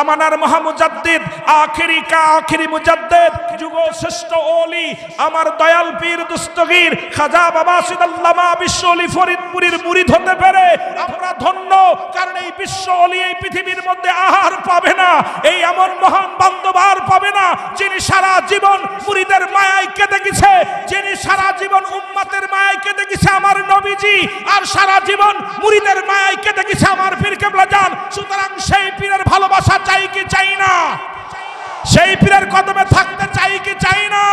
জামানার মহামুজাদ্দিদ, আখেরি কা আখেরি মুজাদ্দিদ, যুগ শ্রেষ্ঠ ওলি, আমার দয়াল পীর দুস্তগীর, খাজা বাবা সিদাল্লামা বিশ্ব অলি ফরিদপুরীর মুরিদ হতে পেরে আমরা ধন্য, কারণ এই বিশ্ব অলি এই পৃথিবীর মধ্যে আহার পাবে না, এই এমন মহান বান্ধব আর পাবে না, যিনি সারা জীবন মুরিদের মায়ায় কেঁদে গেছে, যিনি সারা জীবন উম্মাতের মায়ায় কেঁদে গেছে আমার নবীজি, আর সারা জীবন মুরিদের মায়ায় কেঁদে গেছে আমার পীর কেবলা যান সুতরাং সেই পীরের ভালোবাসা চাই কি চাই না? সেই পীরের কদমে থাকতে চাই কি চাই না?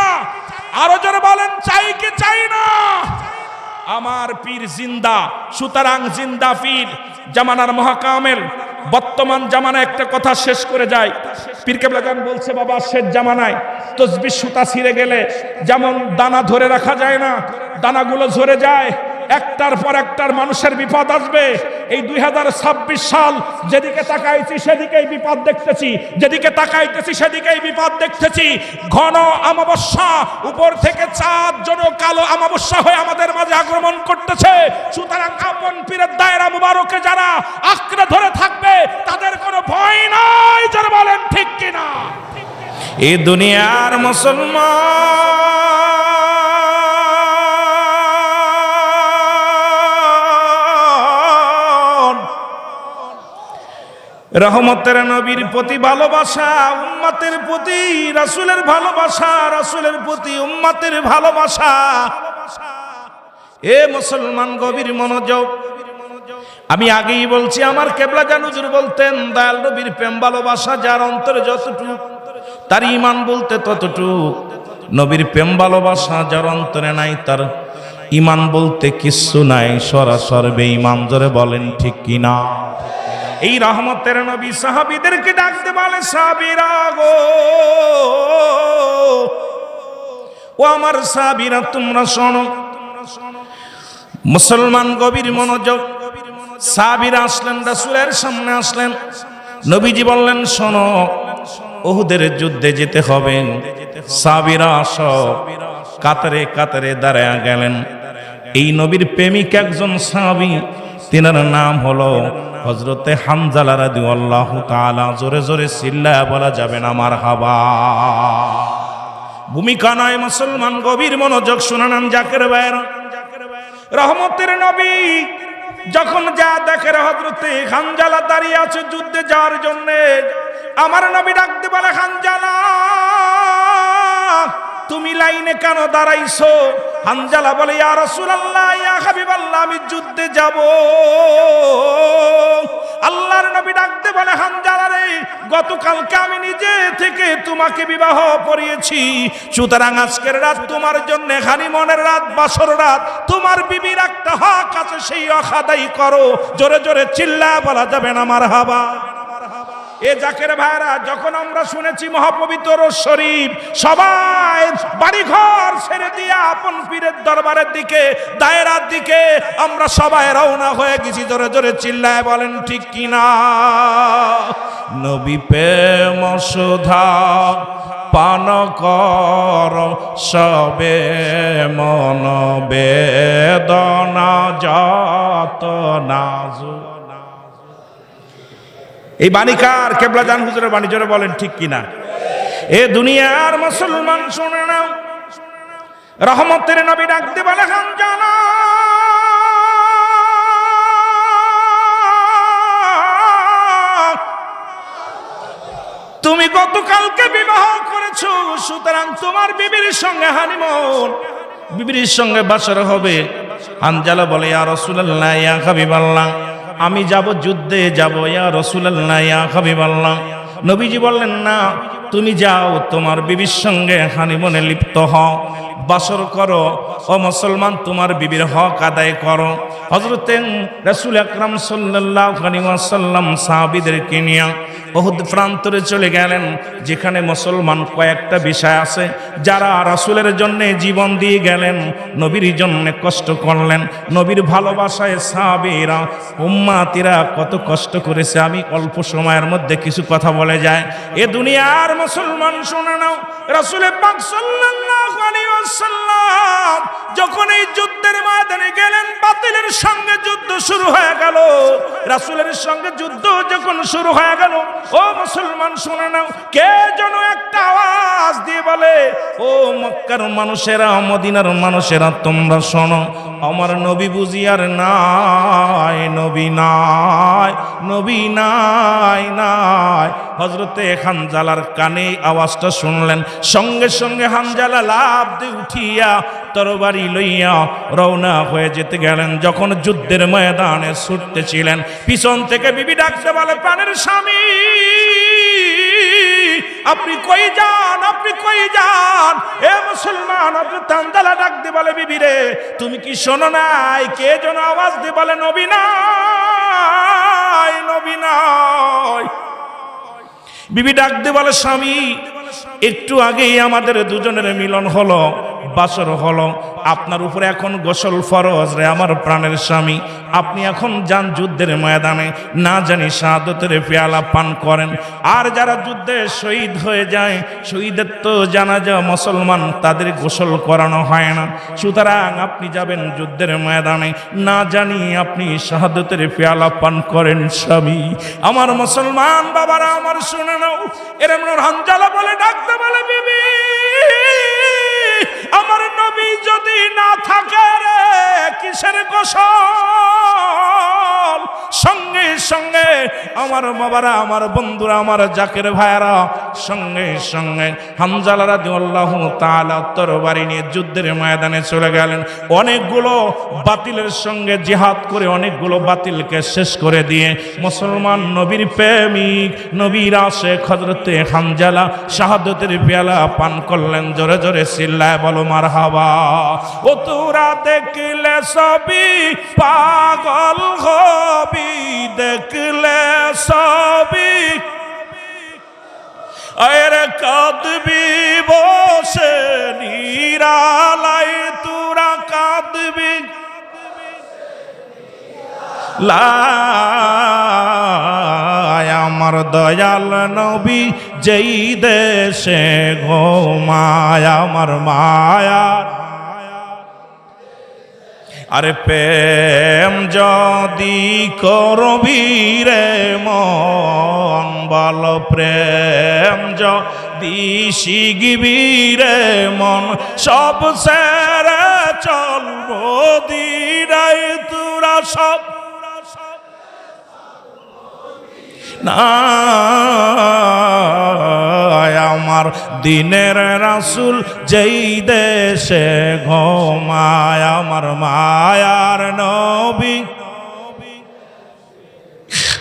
আরও জোরে বলেন, চাই কি চাই না? আমার পীর জিন্দা, সুতরাং জিন্দা পীর। জামানার মহাকামেল, বর্তমান জামানায় একটা কথা শেষ করে যায়। পীর কেবলা বলছে, বাবা, শেষ জামানায় তসবি সুতা ছিঁড়ে গেলে যেমন দানা ধরে রাখা যায় না, দানাগুলো ঝরে যায় একটার পর একটার মানুষের বিপদ আসবে। এই দুই হাজার ছাব্বিশ সাল যেদিকে তাকাইছি, সেদিকেই বিপদ দেখতেছি। যেদিকে তাকাইতেছি, সেদিকেই বিপদ দেখতেছি। ঘন অমাবস্যা, উপর থেকে চাঁদ জন কালো অমাবস্যা হয়ে আমাদের মাঝে আক্রমণ করতেছে। সুতরাং আপন পীরের দায়রা মুবারকে যারা আঁকড়ে ধরে থাকবে, তাদের কোনো ভয় নাই যারা বলেন ঠিক কিনা। এ দুনিয়ার মুসলমান রহমতের নবীর প্রতি ভালোবাসা, উম্মাতের প্রতি, রাসূলের ভালোবাসা, রাসূলের প্রতি উম্মাতের ভালোবাসা। এ মুসলমান গভীর মনোযোগ। আমি আগেই বলছি, আমার কেবলা জানুজুর বলতেন, দয়াল নবীর প্রেম, ভালোবাসা যার অন্তরে যতটুকু, তার ইমান বলতে ততটুক, নবীর প্রেম, ভালোবাসা যার অন্তরে নাই, তার ইমান বলতে কিচ্ছু নাই। সরাসর বেঈমান জোরে বলেন, ঠিক কিনা? এই রহমতের নবী সাহাবীদেরকে ডাকতে বলে, সাহাবীরা গো, ও আমার সাহাবীরা, তোমরা শোনো, মুসলমান গভীর মনোযোগ, সাহাবীরা আসলেন, রাসূলের সামনে আসলেন, নবীজি বললেন, শোনো ওহুদের যুদ্ধে যেতে হবে, সাহাবীরা আসো, কাতারে কাতারে দাঁড়ায় গেলেন, এই নবীর প্রেমিক একজন সাহাবী তিনার নাম হলো হজরতে হামজালা রাদিয়াল্লাহু তালা জোরে জোরে সিল্লা বলা যাবে না আমার হাবা ভূমিকা নয় মুসলমান গভীর মনোযোগ শোনানাম জাকের বাইরা রহমতের নবী যখন যা দেখে হজরতে খানজালা দাঁড়িয়ে আছে যুদ্ধে যাওয়ার জন্য, আমার নবী ডাকতে বলে খানজালা তুমি লাইনে কেন দাঁড়াইছো? হানজালা বলে, ইয়া রাসূলুল্লাহ, ইয়া হাবিবাল্লাহ, আমি যুদ্ধে যাব। আল্লাহর নবী ডাকতে বলে, হানজালা রে, গতকালকে আমি নিজে থেকে তোমাকে বিবাহ পড়িয়েছি সুতরাং আজকের রাত তোমার জন্য হানিমনের রাত, বাসর রাত, তোমার বিবির একটা হক আছে, সেই আদায় করো। জোরে জোরে চিল্লা বলা যাবে না আমার হাবা এ জাকের ভাইরা, যখন আমরা শুনেছি মহাপবিত্র শরীফ, সবাই বাড়িঘর ছেড়ে দিয়ে আপন পীরের দরবারের দিকে, দায়রার দিকে, আমরা সবাই রওনা হয়ে গেছি, জোরে জোরে চিল্লায় বলেন, ঠিক কিনা? নবী প্রেম সুধা, পান কর, সবে মন বেদনা, যত নাজু এই বাণিকার কেবলা জান হুজুরের বাণী জোরে বলেন, ঠিক কিনা? এ দুনিয়ার মুসলমান, শুনে নাও। রহমতের নবী ডাকতে বলে খান জানা। তুমি গতকালকে বিবাহ করেছ, সুতরাং তোমার বিবির সঙ্গে হানিমন। বিবির সঙ্গে বাসর হবে। আনজালা বলে, ইয়া রাসূলুল্লাহ, ইয়া হাবিবাল্লাহ। আমি যাব যুদ্ধে যাব, ইয়া রসুলাল্লাহ, ইয়া হাবিবাল্লাহ। নবীজি বললেন, না, তুমি যাও, তোমার বিবির সঙ্গে হানিমনে লিপ্ত হও। বাসর করো। ও মুসলমান, তোমার বিবির হক আদায় করো। হজরতেন রসুল আকরাম সাল্লাহ সাল্লাম সাহাবিদেরকে নিয়ে বহুত প্রান্তরে চলে গেলেন, যেখানে মুসলমান কয়েকটা বিষয় আছে। যারা রাসুলের জন্য জীবন দিয়ে গেলেন, নবীর জন্য কষ্ট করলেন, নবীর ভালোবাসায় সাহাবিরা, উম্মাতিরা কত কষ্ট করেছে। আমি অল্প সময়ের মধ্যে কিছু কথা বলে যায় এ দুনিয়ার মুসলমান শুনে নাও, রাসুলের পাক সাল্লাল্লাহু ওয়াসাল্লাম যখন এই যুদ্ধের ময়দানে গেলেন, বাতিলের সঙ্গে যুদ্ধ শুরু হয়ে গেল। রাসুলের সঙ্গে যুদ্ধ যখন শুরু হয়ে গেল, ও মুসলমান শুনে নাও, কে যেন একটা আওয়াজ দিয়ে বলে, ও মক্কার মানুষেরা, মদিনার মানুষেরা, তোমরা শোনো আমার নবী বুঝিয়ার নাই, নবী নাই নবী নাই নাই। হজরতে হানজালার কানে আওয়াজটা শুনলেন, সঙ্গে সঙ্গে হানজালা লাভ দিয়ে উঠিয়া তরবারি লইয়া রওনা হয়ে যেতে গেলেন। যখন যুদ্ধের ময়দানে ছুটতেছিলেন, পিছন থেকে বিবি ডাকতে বলে, প্রাণের স্বামী! আপনি কই যান, আপনি কই যান? এ মুসলমান, আপনি তান্দালা ডাক দিয়ে বলে, বিবি রে, তুমি কি শোনো নাই? কে যেন আওয়াজ দিয়ে বলে, নবী নাই নবী নাই। বিবি ডাক দিয়ে বলে, স্বামী, একটু আগেই আমাদের দুজনের মিলন হলো। বাসর হলো, আপনার উপরে এখন গোসল ফরজ রে আমার প্রাণের স্বামী। আপনি এখন যান যুদ্ধের ময়দানে, না জানি শাহাদতের পেয়ালা পান করেন। আর যারা যুদ্ধে শহীদ হয়ে যায়, শহীদের তো জানা যা মুসলমান, তাদের গোসল করানো হয় না। সুতরাং আপনি যাবেন যুদ্ধের ময়দানে, না জানি আপনি শাহাদতের পেয়ালা পান করেন স্বামী। আমার মুসলমান বাবারা, আমার শুনে নাও, এরম হানজালা বলে ডাকতে বলে বিবি। যদি না থাকে রে, কিসের গোসল? সঙ্গে সঙ্গে আমার বাবারা, আমার বন্ধুরা, আমার জাকের ভাইয়ারা সঙ্গে সঙ্গে হামজালারা দিউল্লাহ তাআলা তরবারি নিয়ে যুদ্ধের ময়দানে চলে গেলেন। অনেকগুলো বাতিলের সঙ্গে জিহাদ করে অনেকগুলো বাতিলকে শেষ করে দিয়ে মুসলমান নবীর প্রেমিক, নবীর আশেখ হজরতে হামজালা শাহাদতের পেয়ালা পান করলেন, জোরে জোরে চিল্লায় বলো মার হাবা ও তোরা দেখলে সবই পাগল হবি, দেখলে সবই আরে কাঁদবি বসে নিরালাই তোরা কাঁদবি। আমার দয়াল নবী যেই দেশে ঘুমায় আমার মায়ার আরে প্রেম যদি করবি রে মন বল প্রেম যদি শিখবি রে মন, সব সেরে চলব দিরাই তোরা সব না, আমার দিনের রাসুল যেই দেশে ঘুমায় আমার মায়ার নবী।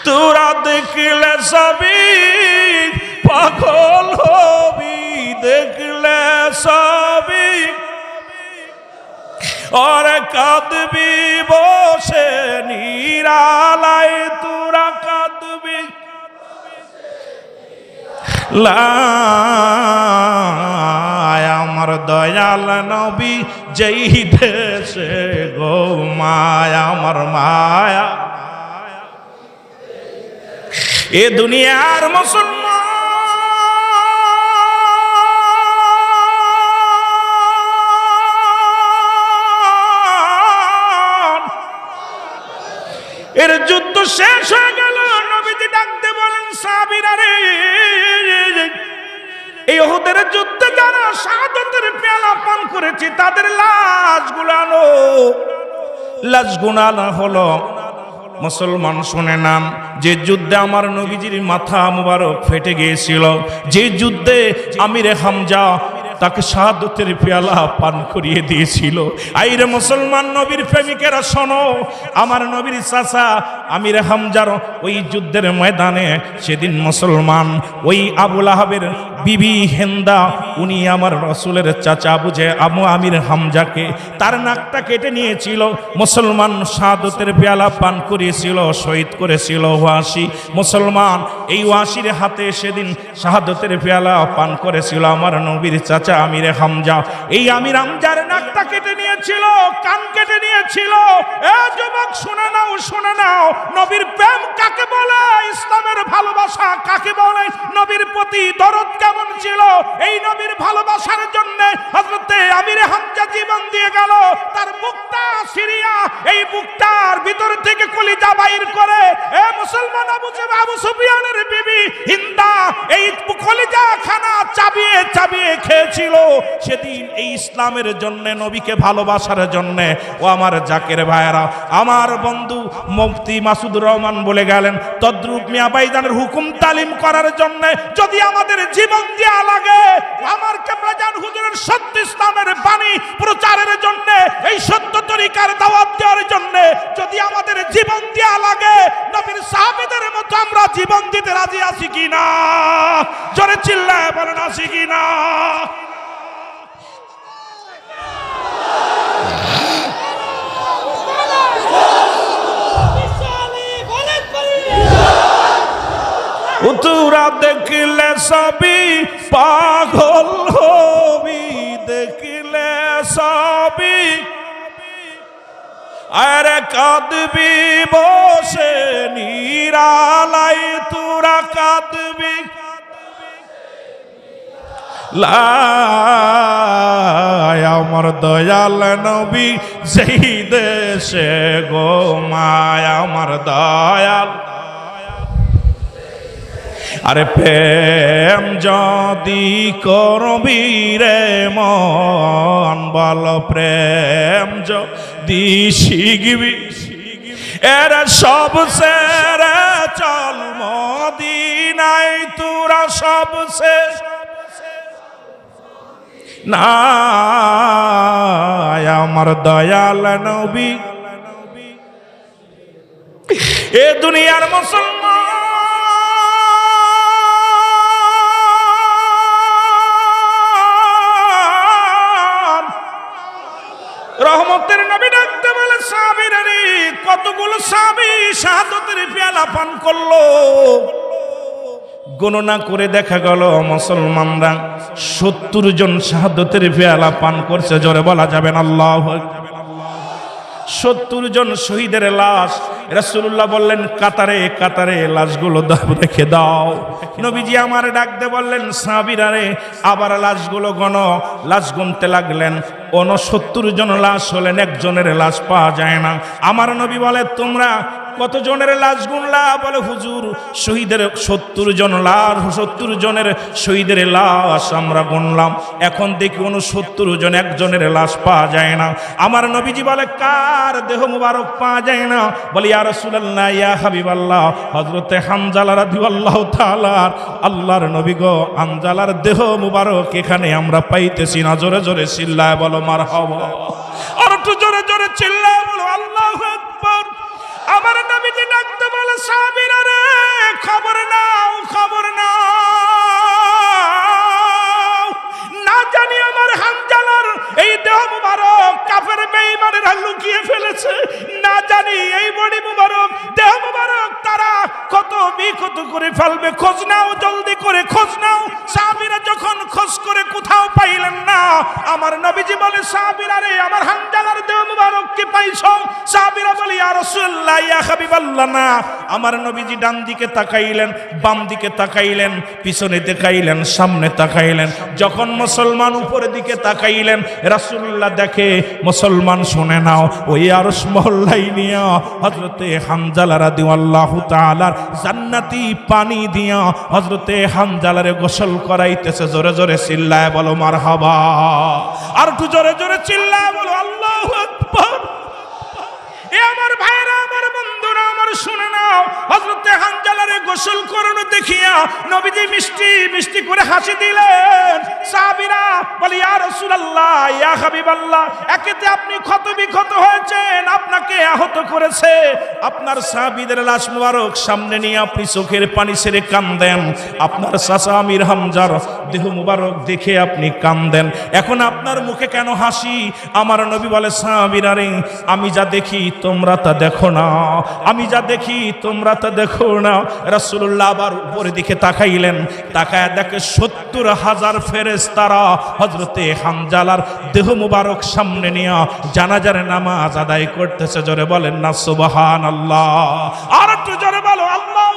তোরা দেখলে সবই পাগল হবি, দেখলে সবই। ওরে কাঁদবি বসে, নিরালায় তোরা কাঁদবি। আমার দয়াল নবী, যেই দেশে গো মায়া, আমার মায়া। এ দুনিয়ার মুসলমান। এর যুদ্ধ শেষ হয়ে গেল। নবীজি ডাকতে বলেন সাবিরা রে এই ওহুদের যুদ্ধে যারা শাহাদতের পেয়ালা পান করেছে, তাদের লাশগুলো আনো। লাশগুলো আনা হলো। মুসলমান শুনে নাম, যে যুদ্ধে আমার নবীজির মাথা মুবারক ফেটে গিয়েছিল, যে যুদ্ধে আমিরে হামজা তাকে শাহাদতের পেয়ালা পান করিয়ে দিয়েছিল। আইরে মুসলমান নবীর প্রেমিকেরা শোনো, আমার নবীর চাচা আমির হামজার ওই যুদ্ধের ময়দানে সেদিন মুসলমান ওই আবুল আহাবের বিবি হেন্দা, উনি আমার রসুলের চাচা বুঝে আমু আমির হামজাকে। তার নাকটা কেটে নিয়েছিল, মুসলমান শাহাদতের পেয়ালা পান করিয়েছিল শহীদ করেছিল ওয়াসি। মুসলমান এই ওয়াসির হাতে সেদিন শাহাদতের পেয়ালা পান করেছিল আমার নবীর চাচা আমির হামজা। এই আমির হামজার নাকটা কেটে নিয়েছিল কান কেটে নিয়েছিল। এ যুবক, শুনে নাও শুনে নাও। নবীর প্রেম কাকে বলে? ইসলামের ভালোবাসা কাকে বলে? নবীর প্রতি দরদ কেমন ছিল? এই নবীর ভালোবাসার জন্য হযরতে আমির হামজা জীবন দিয়ে গেল। তার বুকটা সিরিয়া, এই বুকটার ভিতর থেকে কলিজা বাইর করে, এ মুসলমান আবু আবু সুফিয়ানের বিবি, হিন্দা, এই কলিজা খানা চাবিয়ে চাবিয়ে খেয়েছিল। সেদিন এই ইসলামের জন্য, নবীকে ভালোবাসার জন্য আমার জাকের ভাইয়েরা, আমার বন্ধু মুফতি মাসুদুর রহমান বলে গেলেন, তদ্রুপ মিয়া বাইজানের হুকুম তালিম করার জন্য যদি আমাদের জীবন দেওয়া লাগে, আমার কেবলাজান হুজুরের সত্য ইসলামের বাণী প্রচারের জন্য, এই সত্য তরিকার দাওয়াত দেওয়ার জন্য যদি আমাদের জীবন দেওয়া লাগে, নবীর সাহাবেদের মতো আমরা জীবন দিতে রাজি আছি কিনা? জোরে চিল্লায় বলেন, আছি কিনা? উতুরা দেখলে সবই পাগল হবি, দেখলে সবই। আরে কাঁদবি বসে, নিরালাই তুরা কাঁদবি। আমার দয়াল নবী সেই দেশে গো মায়, আমার দয়াল। আরে প্রেম যদি করবি রে মন, বল প্রেম যদি শিখবি। এর সব সেরে চল মদিনাই তোরা সব সে না, আমার দয়াল নবী। এ দুনিয়ার মুসলমান কতগুলো সাবি শাহাদতের পেয়ালা পান করল। গণনা করে দেখা গেল, মুসলমানরা সত্তর জন শাহাদতের পেয়ালা পান করছে, জোরে বলা যাবেন আল্লাহ সত্তর জন শহীদের লাশ রাসূলুল্লাহ বললেন, কাতারে কাতারে, লাশগুলো রেখে দাও। নবীজি আমার ডাকতে বললেন সাবিরারে আবার লাশগুলো গণ। লাশ গুনতে লাগলেন সত্তর জন লাশ হলেন, একজনের লাশ পাওয়া যায় না। আমার নবী বলে, তোমরা কতজনের লাশ গুনলা? বলে, হুজুর, শহীদের সত্তর জন লাশ, সত্তর জনের শহীদের লাশ আমরা গুনলাম। এখন দেখি সত্তর জন একজনের লাশ পাওয়া যায় না। আমার নবীজি বলে, কার দেহ মুবারক পাওয়া যায় না? বলি, ইয়া রাসূলুল্লাহ, ইয়া হাবিবাল্লাহ, হযরতে হামজালা আল্লাহ তাআলার আল্লাহর নবী গো, হামজালার দেহ মুবারক এখানে আমরা পাইতেছি না। জোরে জোরে চিল্লায় বলো, মারহাবা। আর একটু জোরে জোরে চিল্লায় বলো, আল্লাহ আমার নবীজি ডাকতে বলে সাহাবীরা রে খবর নাও খবর নাও। বেঈমানেরা লুকিয়ে ফেলেছে। না জানি এই বডি মুবারক, দেহ মুবারক, তারা কত বিকত করে ফেলবে। খোঁজ নাও, জলদি করে খোঁজ নাও। সাহাবীরা যখন খোঁজ করে কোথাও পাইলেন না, আমার নবীজি বলে, সাহাবীরা রে, আমার হামজালার দেহ মুবারক কি পাইছো? সাহাবীরা বলে, ইয়া রাসূলুল্লাহ, ইয়া হাবিবাল্লাহ না আমার নবীজি ডান দিকে তাকাইলেন, বাম দিকে তাকাইলেন, পিছনে তাকাইলেন, সামনে তাকাইলেন। যখন মুসলমান উপরের দিকে তাকাইলেন, রাসূলুল্লাহ দেখে মুসলমান শুনে নাও। ওই আরশ মহল্লাই নিয়া হযরতে হামজালা রাদিয়াল্লাহু তাআলার জান্নাতি পানি দিয়া হযরতে হামজালারে গোসল করাইতেছে। জোরে জোরে চিল্লায় বলো, মারহাবা। আর একটু জোরে জোরে চিল্লায় বলো, আল্লাহু আমার ভাইরা আমার বন্ধুরা, আমার শুনে নাও। হজরতে হানজালারে গোসল করানো দেখিয়া নবীজি মিষ্টি মিষ্টি করে হাসি দিলেন। সাহাবীরা বলি, ইয়া রাসূলুল্লাহ, ইয়া হাবিবাল্লাহ, একেতে আপনি ক্ষত বিক্ষত হয়েছেন, আপনাকে আহত করেছে। আপনার সাহাবীদের লাশ মুবারক সামনে নিয়ে আপনি চোখের পানি ছেড়ে কান্দেন। আপনার চাচা আমির হামজার দেহ মুবারক দেখে আপনি কান্দেন। এখন আপনার মুখে কেন হাসি? আমার নবী বলে, সাহাবীরা রে, আমি যা দেখি তোমরা তা দেখো না। আমি যা দেখি তোমরা তো দেখো না। রাসূলুল্লাহ আবার উপরের দিকে তাকাইলেন। তাকায় দেখে সত্তর হাজার ফেরেশতারা হযরতে হামজালার দেহ মুবারক সামনে নিয়ে জানাজার নামাজ আদায় করতেছে। জোরে বলেন না, সুবহানাল্লাহ। আর একটু জোরে বলো, আল্লাহু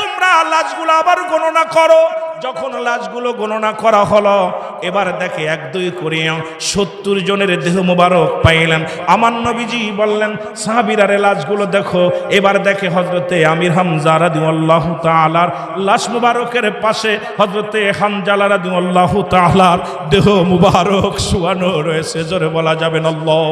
তোমরা লাশগুলো আবার গণনা করো। যখন লাশগুলো গণনা করা হলো এবার দেখে এক, দুই করে সত্তর জনের দেহ মোবারক পাইলেন। আমার নবীজি বললেন সাহাবিরারে লাশগুলো দেখো। এবার দেখে হজরতে আমির হামজা রাদিউল্লাহ তালার লাশ মুবারকের পাশে হজরতে হামজালা রাদিউল্লাহ তালার দেহ মুবারক শুয়ানো রয়েছে। জোরে বলা যাবেন আল্লাহু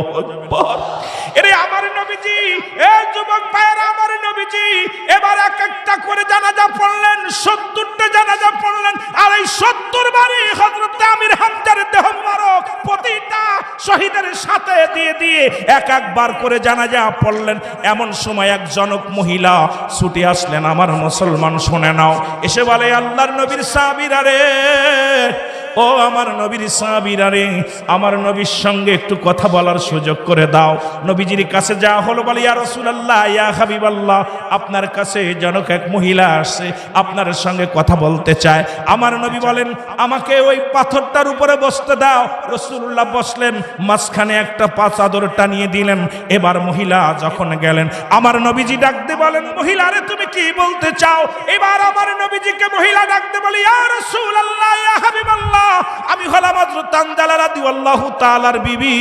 দিয়ে এক একবার করে জানাজা পড়লেন। এমন সময় এক জনক মহিলা ছুটে আসলেন, আমার মুসলমান শুনে নাও। এসে বলে, আল্লাহর নবীর সাবিরা রে ও আমার নবীর সাহাবীরা রে, আমার নবীর সঙ্গে একটু কথা বলার সুযোগ করে দাও। নবীজির কাছে যা হলো বলে, ইয়া রাসূলুল্লাহ, ইয়া হাবিবাল্লাহ, আপনার কাছে জনক এক মহিলা আসছে, আপনার সঙ্গে কথা বলতে চায়। আমার নবী বলেন, আমাকে ওই পাথরটার উপরে বসতে দাও। রাসূলুল্লাহ বসলেন, মাঝখানে একটা পা চাদর টানিয়ে দিলেন। এবার মহিলা যখন গেলেন, আমার নবীজি ডাকতে বলেন, মহিলা রে, তুমি কি বলতে চাও? এবার আমার নবীজিকে মহিলা ডাকতে বলি, ইয়া রাসূলুল্লাহ, ইয়া হাবিবাল্লাহ আমি হলাম হযরত তানজালা রাদিয়াল্লাহু তাআলার বিবি।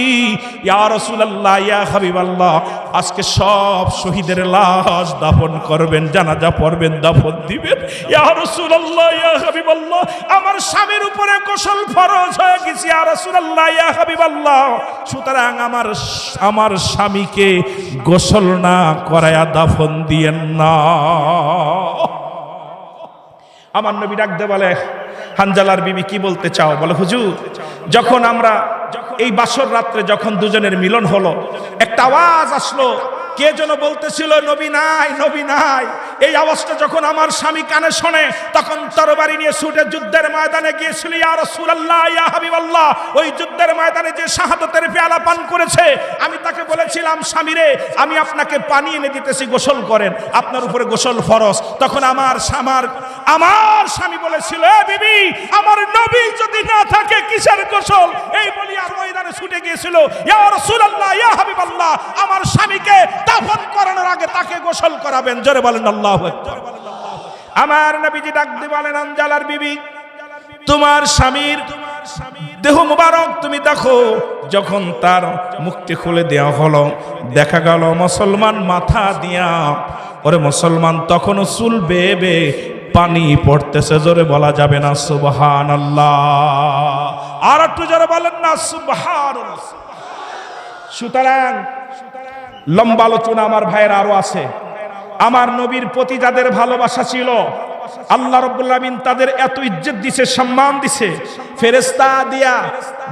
ইয়া রাসূলুল্লাহ, ইয়া হাবিবাল্লাহ, আজকে সব শহীদের লাশ দাফন করবেন, জানাজা পড়বেন, দাফন দিবেন। ইয়া রাসূলুল্লাহ, ইয়া হাবিবাল্লাহ, আমার স্বামীর উপরে গোসল ফরজ হয়ে গেছে, ইয়া রাসূলুল্লাহ, ইয়া হাবিবাল্লাহ। সুতরাং আমার আমার স্বামীকে গোসল না করায়া দাফন দিয়েন না। আমার নবী ডাকতে বলে, হানজালার বিবি কি বলতে চাও? বলে, হুজুর, যখন আমরা এই বাসর রাত্রে যখন দুজনের মিলন হলো, একটা আওয়াজ আসলো কে যেন বলতেছিল, নবী নাই নবী নাই। এই আওয়াজটা যখন আমার স্বামী কানে শোনে, তখন তরবারি নিয়ে ছুটে যুদ্ধের ময়দানে গিয়েছিল, ইয়া রাসূলুল্লাহ, ইয়া হাবিবাল্লাহ। ওই যুদ্ধের ময়দানে যে শাহাদতের পেয়ালা পান করেছে, আমি তাকে বলেছিলাম স্বামীরে আমি আপনাকে পানি এনে দিতেছি, গোসল করেন। আপনার উপরে গোসল ফরজ। তখন আমার আমার আমার স্বামী বলেছিল বিবি, আমার নবী যদি না থাকে, কিসের গোসল? এই বলি আর ময়দানে ছুটে গিয়েছিল, ইয়া রাসূলুল্লাহ, ইয়া হাবিবাল্লাহ। আমার স্বামীকে দাফন করানোর আগে তাকে গোসল করাবেন। জোরে বলেন আল্লাহু আমার নবীজি ডাক দিয়ে বলেন, আঞ্জালার বিবি, তোমার স্বামীর দেহ মুবারক তুমি দেখো। যখন তার মুক্তি খুলে দেওয়া হলো, দেখা গেল মুসলমান মাথা দিয়া, ওরে মুসলমান, তখনও চুল বেয়ে পানি পড়তেছে, জোরে বলা যাবে না সুবহান আর একটু জোরে বলেন না সুবহান সুতরাং লম্বা আলোচনা আমার ভাইয়ের আরও আছে। আমার নবীর প্রতি যাদের ভালোবাসা ছিল আল্লাহ আমিন তাদের এত ইজ্জত দিছে, সম্মান দিছে। ফেরেস্তা দিয়া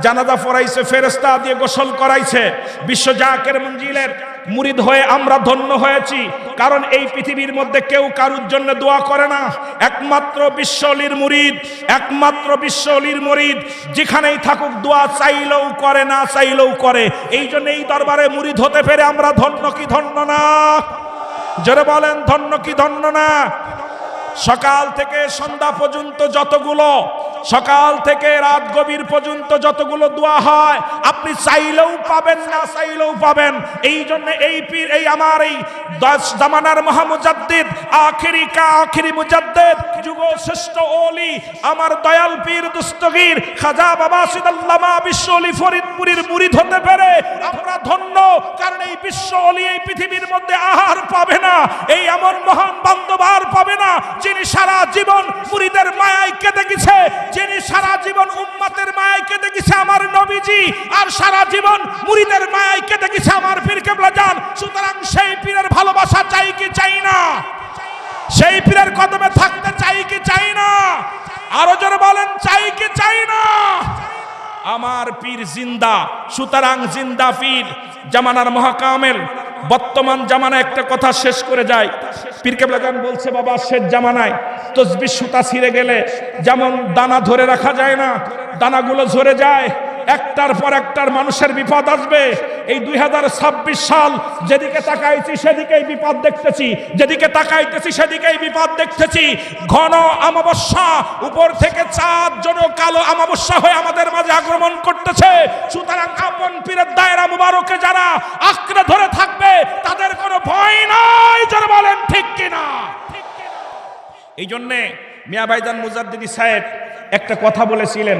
জানাজা ফরাইছে ফেরেস্তা দিয়ে গোসল করাইছে। বিশ্ব জাকের মঞ্জিলের মুরিদ হয়ে আমরা ধন্য হয়েছি, কারণ এই পৃথিবীর মধ্যে কেউ কারুর জন্য দোয়া করে না। একমাত্র বিশ্বলির মুরিদ, একমাত্র বিশ্বলির মুরিদ, যেখানেই থাকুক দোয়া চাইলেও করে, না চাইলেও করে। এই জন্য এই দরবারে মুরিদ হতে পেরে আমরা ধন্য কি ধন্য না? যারা বলেন, ধন্য কি ধন্য না? সকাল থেকে সন্ধ্যা পর্যন্ত যতগুলো সকাল থেকে রাত গভীর পর্যন্ত যতগুলো দোয়া হয়, আপনি চাইলেও পাবেন না, চাইলেও পাবেন। এই জন্য এই পীর, এই আমার এই দশ জামানার মহামুজাদ্দিদ, আখেরি কা আখেরি মুজাদ্দিদ, যুগ শ্রেষ্ঠ ওলি, আমার দয়াল পীর দুস্তগীর, খাজা বাবা সিদাল্লামা বিশ্ব অলি ফরিদপুরীর মুরিদ হতে পেরে আমরা ধন্য, কারণ এই বিশ্ব অলি এই পৃথিবীর মধ্যে আহার পাবে না, এই এমন মহান বান্ধব আর পাবে না, যিনি সারা জীবন মুরিদের মায়ায় কেঁদে গেছে যিনি সারা জীবন উম্মাতের মায়ায় কেঁদে গেছে আমার নবীজি, আর সারা জীবন মুরিদের মায়ায় কেঁদে গেছে আমার পীর কেবলা যান সুতরাং সেই পীরের ভালোবাসা চাই কি চাই না? সেই পীরের কদমে থাকতে চাই কি চাই না? আরও জোরে বলেন, চাই কি চাই না? আমার পীর জিন্দা, সুতরাং জিন্দা পীর। জামানার মহাকামেল, বর্তমান জামানায় একটা কথা শেষ করে যায়। পীরকেবলা গান বলছে, বাবা, শেষ জামানায় তসবি সুতা ছিঁড়ে গেলে যেমন দানা ধরে রাখা যায় না, দানাগুলো ঝরে যায়, একটার পর একটার মানুষের বিপদ আসবে। এই দুই হাজার ছাব্বিশ সাল যেদিকে তাকাইছি, সেদিকেই বিপদ দেখতেছি, যেদিকে তাকাইতেছি, সেদিকেই বিপদ দেখতেছি। ঘন অমাবস্যা, উপর থেকে চাঁদ জন কালো অমাবস্যা হয়ে আমাদের মাঝে আক্রমণ করতেছে। সুতরাং আপন পীরের দায়রা মুবারকে যারা আঁকড়ে ধরে থাকবে তাদের কোনো ভয় নাই যারা বলেন ঠিক কিনা এই জন্যে মিয়া ভাইজান মুজাদ্দিদি সাহেব একটা কথা বলেছিলেন,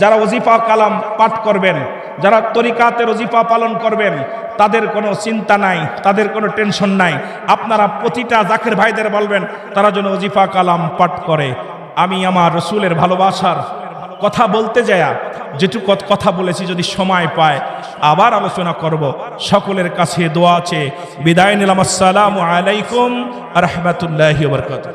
যারা ওজিফা কালাম পাঠ করবেন, যারা তরিকাতের ওজিফা পালন করবেন, তাদের কোনো চিন্তা নাই, তাদের কোনো টেনশন নাই। আপনারা প্রতিটা জাকের ভাইদের বলবেন, তারা যেন ওজিফা কালাম পাঠ করে। আমি আমার রসুলের ভালোবাসার কথা বলতে যায়া যেটুকু কথা বলেছি যদি সময় পায়, আবার আলোচনা করব। সকলের কাছে দোয়া আছে বিদায় নিলাম। আসসালামু আলাইকুম রহমতুল্লাহ বরকত